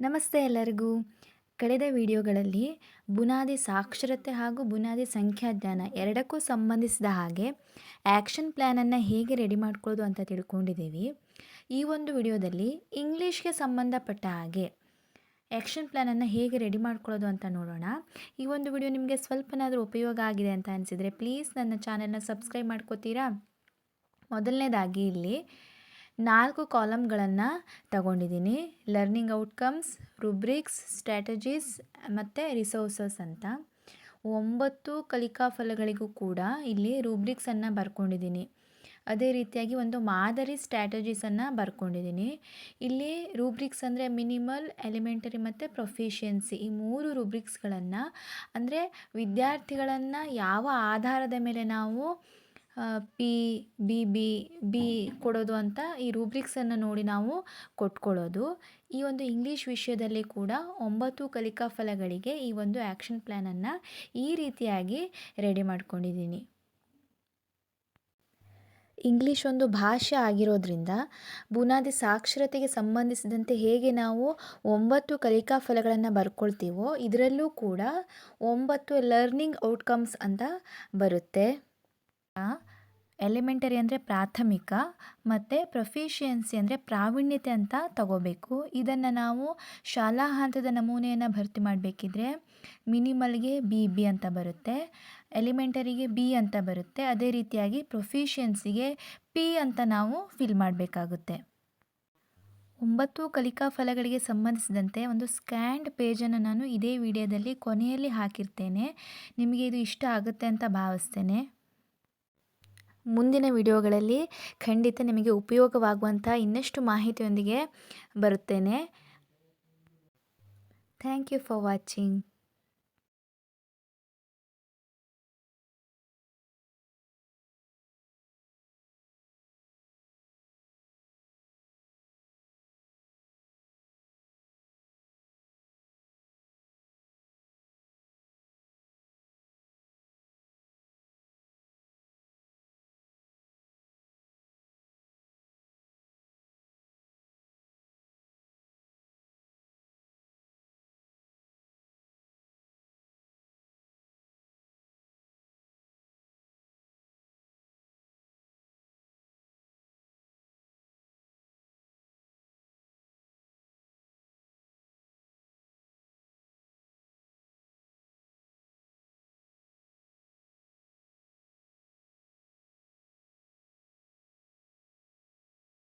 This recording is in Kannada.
ನಮಸ್ತೆ ಎಲ್ಲರಿಗೂ. ಕಳೆದ ವಿಡಿಯೋಗಳಲ್ಲಿ ಬುನಾದಿ ಸಾಕ್ಷರತೆ ಹಾಗೂ ಬುನಾದಿ ಸಂಖ್ಯಾಜ್ಞಾನ ಎರಡಕ್ಕೂ ಸಂಬಂಧಿಸಿದ ಹಾಗೆ ಆ್ಯಕ್ಷನ್ ಪ್ಲ್ಯಾನನ್ನು ಹೇಗೆ ರೆಡಿ ಮಾಡ್ಕೊಳ್ಳೋದು ಅಂತ ತಿಳ್ಕೊಂಡಿದ್ದೀವಿ. ಈ ಒಂದು ವಿಡಿಯೋದಲ್ಲಿ ಇಂಗ್ಲೀಷ್ಗೆ ಸಂಬಂಧಪಟ್ಟ ಹಾಗೆ ಆ್ಯಕ್ಷನ್ ಪ್ಲ್ಯಾನನ್ನು ಹೇಗೆ ರೆಡಿ ಮಾಡ್ಕೊಳ್ಳೋದು ಅಂತ ನೋಡೋಣ. ಈ ಒಂದು ವಿಡಿಯೋ ನಿಮಗೆ ಸ್ವಲ್ಪನಾದರೂ ಉಪಯೋಗ ಆಗಿದೆ ಅಂತ ಅನಿಸಿದರೆ ಪ್ಲೀಸ್ ನನ್ನ ಚಾನಲ್ನ ಸಬ್ಸ್ಕ್ರೈಬ್ ಮಾಡ್ಕೋತೀರಾ? ಮೊದಲನೇದಾಗಿ ಇಲ್ಲಿ ನಾಲ್ಕು ಕಾಲಮ್ಗಳನ್ನು ತಗೊಂಡಿದ್ದೀನಿ. ಲರ್ನಿಂಗ್ ಔಟ್ಕಮ್ಸ್ ರುಬ್ರಿಕ್ಸ್ ಸ್ಟ್ರಾಟಜೀಸ್ ಮತ್ತು ರಿಸೋರ್ಸಸ್ ಅಂತ. ಒಂಬತ್ತು ಕಲಿಕಾ ಫಲಗಳಿಗೂ ಕೂಡ ಇಲ್ಲಿ ರೂಬ್ರಿಕ್ಸನ್ನು ಬರ್ಕೊಂಡಿದ್ದೀನಿ. ಅದೇ ರೀತಿಯಾಗಿ ಒಂದು ಮಾದರಿ ಸ್ಟ್ರಾಟಜೀಸನ್ನು ಬರ್ಕೊಂಡಿದ್ದೀನಿ. ಇಲ್ಲಿ ರೂಬ್ರಿಕ್ಸ್ ಅಂದರೆ ಮಿನಿಮಲ್ ಎಲಿಮೆಂಟರಿ ಮತ್ತು ಪ್ರೊಫಿಷಿಯನ್ಸಿ ಈ ಮೂರು ರೂಬ್ರಿಕ್ಸ್ಗಳನ್ನು ಅಂದರೆ ವಿದ್ಯಾರ್ಥಿಗಳನ್ನು ಯಾವ ಆಧಾರದ ಮೇಲೆ ನಾವು ಪಿ ಬಿ ಬಿ ಬಿ ಕೊಡೋದು ಅಂತ ಈ ರೂಬ್ರಿಕ್ಸನ್ನು ನೋಡಿ ನಾವು ಕೊಟ್ಕೊಳ್ಳೋದು ಈ ಒಂದು ಇಂಗ್ಲೀಷ್ ವಿಷಯದಲ್ಲಿ ಕೂಡ ಒಂಬತ್ತು ಕಲಿಕಾ ಫಲಗಳಿಗೆ ಈ ಒಂದು ಆ್ಯಕ್ಷನ್ ಪ್ಲ್ಯಾನನ್ನು ಈ ರೀತಿಯಾಗಿ ರೆಡಿ ಮಾಡ್ಕೊಂಡಿದ್ದೀನಿ. ಇಂಗ್ಲೀಷ್ ಒಂದು ಭಾಷೆ ಆಗಿರೋದ್ರಿಂದ ಬುನಾದಿ ಸಾಕ್ಷರತೆಗೆ ಸಂಬಂಧಿಸಿದಂತೆ ಹೇಗೆ ನಾವು ಒಂಬತ್ತು ಕಲಿಕಾ ಫಲಗಳನ್ನು ಬರ್ಕೊಳ್ತೀವೋ ಇದರಲ್ಲೂ ಕೂಡ ಒಂಬತ್ತು ಲರ್ನಿಂಗ್ ಔಟ್ಕಮ್ಸ್ ಅಂತ ಬರುತ್ತೆ. ಎಲಿಮೆಂಟರಿ ಅಂದರೆ ಪ್ರಾಥಮಿಕ ಮತ್ತು ಪ್ರೊಫಿಷಿಯನ್ಸಿ ಅಂದರೆ ಪ್ರಾವೀಣ್ಯತೆ ಅಂತ ತಗೋಬೇಕು. ಇದನ್ನು ನಾವು ಶಾಲಾ ಹಂತದ ನಮೂನೆಯನ್ನು ಭರ್ತಿ ಮಾಡಬೇಕಿದ್ರೆ ಮಿನಿಮಲ್ಗೆ ಬಿ ಬಿ ಅಂತ ಬರುತ್ತೆ ಎಲಿಮೆಂಟರಿಗೆ ಬಿ ಅಂತ ಬರುತ್ತೆ, ಅದೇ ರೀತಿಯಾಗಿ ಪ್ರೊಫಿಷಿಯನ್ಸಿಗೆ ಪಿ ಅಂತ ನಾವು ಫಿಲ್ ಮಾಡಬೇಕಾಗುತ್ತೆ. ಒಂಬತ್ತು ಕಲಿಕಾ ಫಲಗಳಿಗೆ ಸಂಬಂಧಿಸಿದಂತೆ ಒಂದು ಸ್ಕ್ಯಾಂಡ್ ಪೇಜನ್ನು ನಾನು ಇದೇ ವಿಡಿಯೋದಲ್ಲಿ ಕೊನೆಯಲ್ಲಿ ಹಾಕಿರ್ತೇನೆ. ನಿಮಗೆ ಇದು ಇಷ್ಟ ಆಗುತ್ತೆ ಅಂತ ಭಾವಿಸ್ತೇನೆ. ಮುಂದಿನ ವಿಡಿಯೋಗಳಲ್ಲಿ ಖಂಡಿತ ನಿಮಗೆ ಉಪಯೋಗವಾಗುವಂಥ ಇನ್ನಷ್ಟು ಮಾಹಿತಿಯೊಂದಿಗೆ ಬರುತ್ತೇನೆ. Thank you for watching